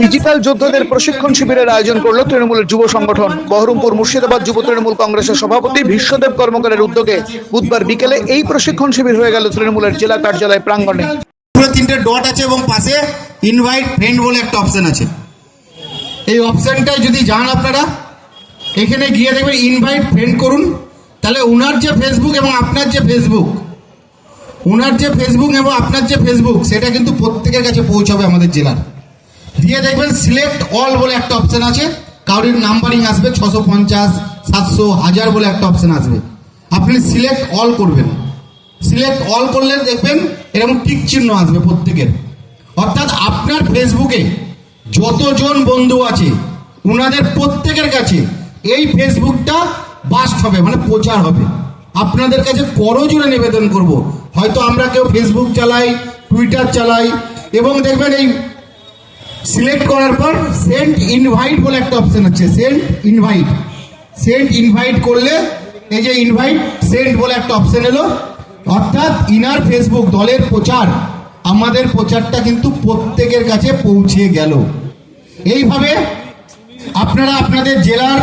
Digital যোদ্ধাদের প্রশিক্ষণ শিবিরের আয়োজন করল তৃণমূলের যুব সংগঠন। বহরমপুর মুর্শিদাবাদ যুব তৃণমূল কংগ্রেসের সভাপতি বিশ্বদেব কর্মকারের উদ্যোগে বুধবার বিকেলে এই প্রশিক্ষণ শিবির হয়ে গেল তৃণমূলের জেলা কার্যালয় প্রাঙ্গণে। পুরো তিনটে ডট আছে এবং পাশে ইনভাইট ফ্রেন্ড বলে একটা অপশন আছে। এই অপশনটায় যদি যান আপনারা, এখানে গিয়ে দেখবেন ইনভাইট ফ্রেন্ড করুন। তাহলে ওনার যে ফেসবুক এবং আপনার যে ফেসবুক ওনার যে ফেসবুক এবং আপনার যে ফেসবুক সেটা কিন্তু প্রত্যেকের কাছে পৌঁছাবে আমাদের জেলার। দিয়ে দেখবেন সিলেক্ট অল বলে একটা অপশন আছে। কারোর নাম্বারিং আসবে ছশো পঞ্চাশ, সাতশো, হাজার বলে একটা অপশন আসবে। আপনি সিলেক্ট অল করবেন। সিলেক্ট অল করলে দেখবেন এরকম টিক চিহ্ন আসবে প্রত্যেকের। অর্থাৎ আপনার ফেসবুকে যতজন বন্ধু আছে ওনাদের প্রত্যেকের কাছে এই ফেসবুকটা বাস্ট হবে মানে প্রচার হবে। আপনাদের কাছে করজোরে নিবেদন করব। হয়তো আমরা কেউ ফেসবুক চালাই টুইটার চালাই, এবং দেখবেন এই সিলেক্ট করার পর সেন্ট ইনভাইট বলে একটা অপশন আছে। সেন্ট ইনভাইট সেন্ট ইনভাইট করলে এই যে ইনভাইট সেন্ট বলে একটা অপশন এলো। অর্থাৎ ইনার ফেসবুক দলের প্রচার, আমাদের প্রচারটা কিন্তু প্রত্যেকের কাছে পৌঁছে গেল। এইভাবে আপনারা আপনাদের জেলার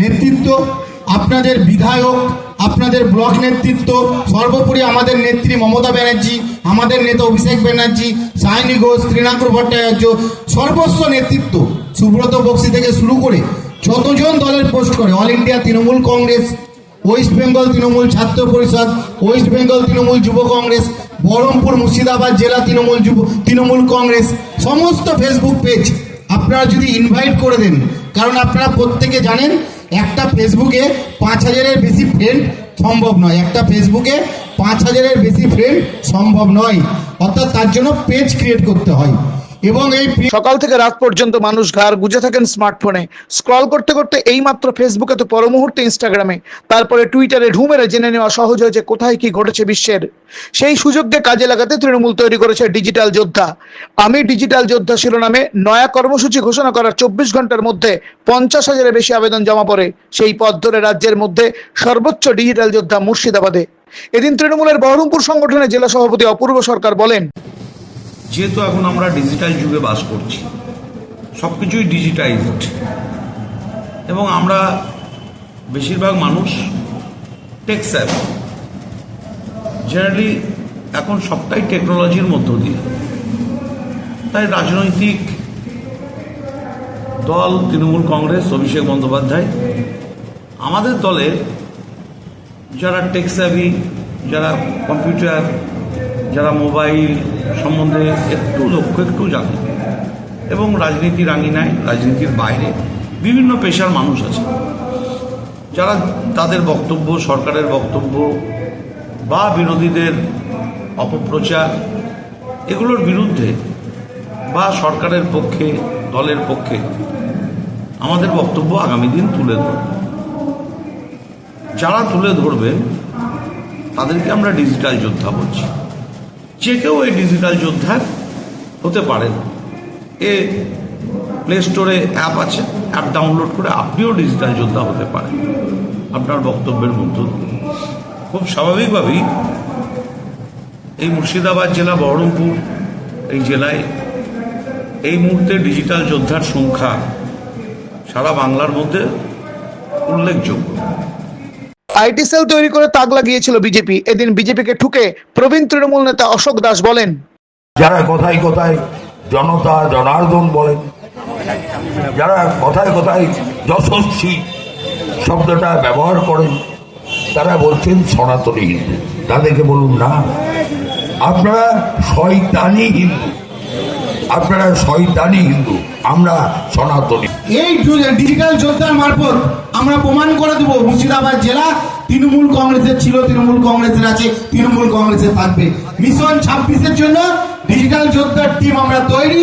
নেতৃত্ব, আপনাদের বিধায়ক আপনাদের ব্লক নেতৃত্ব, সর্বোপরি আমাদের নেত্রী মমতা ব্যানার্জি, আমাদের নেতা অভিষেক ব্যানার্জি, সায়নী ঘোষ ত্রিনাকুর ভট্টাচার্য, সর্বস্ব নেতৃত্ব, সুব্রত বক্সি থেকে শুরু করে যতজন দলের পোস্ট করে, all India Trinamool Congress, West Bengal Trinamool Chhatra Parishad, West Bengal Trinamool যুব কংগ্রেস, বহরমপুর মুর্শিদাবাদ জেলা তৃণমূল যুব, তৃণমূল কংগ্রেস, সমস্ত ফেসবুক পেজ আপনারা যদি ইনভাইট করে দেন, কারণ আপনারা প্রত্যেকে জানেন একটা ফেসবুকে পাঁচ হাজারের বেশি ফ্রেন্ড সম্ভব নয়। একটা ফেসবুকে পাঁচ হাজারের বেশি ফ্রেন্ড সম্ভব নয়। অর্থাৎ তার জন্য পেজ ক্রিয়েট করতে হয়। এবং এই সকাল থেকে রাত পর্যন্ত মানুষ ঘাড় গুজে থাকেন স্মার্টফোনে। স্ক্রল করতে করতে এই মাত্র ফেসবুকে তো পর মুহূর্তে ইনস্টাগ্রামে, তারপরে টুইটারে ঢুমেরে জেনে নেওয়া সহজ হয়েছে কোথায় কি ঘটেছে বিশ্বের। সেই সুযোগকে কাজে লাগাতে তৃণমূল তৈরি করেছে ডিজিটাল যোদ্ধা। আমি ডিজিটাল যোদ্ধা শিরোনামে নয়া কর্মসূচি ঘোষণা করার চব্বিশ ঘণ্টার মধ্যে পঞ্চাশ হাজারের বেশি আবেদন জমা পড়ে। সেই পথ ধরে রাজ্যের মধ্যে সর্বোচ্চ ডিজিটাল যোদ্ধা মুর্শিদাবাদে। এদিন তৃণমূলের বহরমপুর সংগঠনের জেলা সভাপতি অপূর্ব সরকার বলেন যেহেতু এখন আমরা ডিজিটাল যুগে বাস করছি সব কিছুই ডিজিটাইজড এবং আমরা বেশিরভাগ মানুষ টেক্স অ্যাপ জেনারেলি এখন সবটাই টেকনোলজির মধ্য দিয়ে। তাই রাজনৈতিক দল, তৃণমূল কংগ্রেস, অভিষেক বন্দ্যোপাধ্যায়, আমাদের দলের যারা টেক্সাবি যারা কম্পিউটার মোবাইল সম্বন্ধে একটু লক্ষ্য, একটু জানে। এবং রাজনীতির আঙিনায় রাজনীতির বাইরে বিভিন্ন পেশার মানুষ আছে। যারা তাদের বক্তব্য, সরকারের বক্তব্য বা বিরোধীদের অপপ্রচার, এগুলোর বিরুদ্ধে বা সরকারের পক্ষে, দলের পক্ষে আমাদের বক্তব্য আগামী দিন তুলে ধরব। যারা তুলে ধরবেন তাদেরকে আমরা ডিজিটাল যোদ্ধা বলছি। যে কেউ এই ডিজিটাল যোদ্ধার হতে পারেন। এ প্লে স্টোরে অ্যাপ আছে, অ্যাপ ডাউনলোড করে আপনিও ডিজিটাল যোদ্ধা হতে পারেন। আপনার বক্তব্যের মধ্য খুব স্বাভাবিকভাবেই এই মুর্শিদাবাদ জেলা, বহরমপুর এই জেলায় এই মুহূর্তে ডিজিটাল যোদ্ধার সংখ্যা সারা বাংলার মধ্যে উল্লেখযোগ্য। আইটি সেল তৈরি করে তাক লাগিয়েছিল বিজেপি। এদিন বিজেপিকে ঠুকে প্রবীণ তৃণমূল নেতা অশোক দাস বলেন। যারা কথায় কথায় জনতা জনার্দন বলেন, যারা কথায় কথায় যশস্বী শব্দটা ব্যবহার করেন, তারা বলছেন সনাতনী হিন্দু। তাদেরকে বলুন, না। আপনারা শয়তানি হিন্দু। আপনারা শয়তানি হিন্দু। আমরা সনাতনী। এই ডিজিটাল যোদ্ধার মারফত আমরা প্রমাণ করে দেব, মুর্শিদাবাদ জেলা তৃণমূল কংগ্রেসের ছিল, তৃণমূল কংগ্রেসের আছে, তৃণমূল কংগ্রেসের থাকবে। মিশন ছাব্বিশের জন্য ডিজিটাল যোদ্ধার টিম আমরা তৈরি।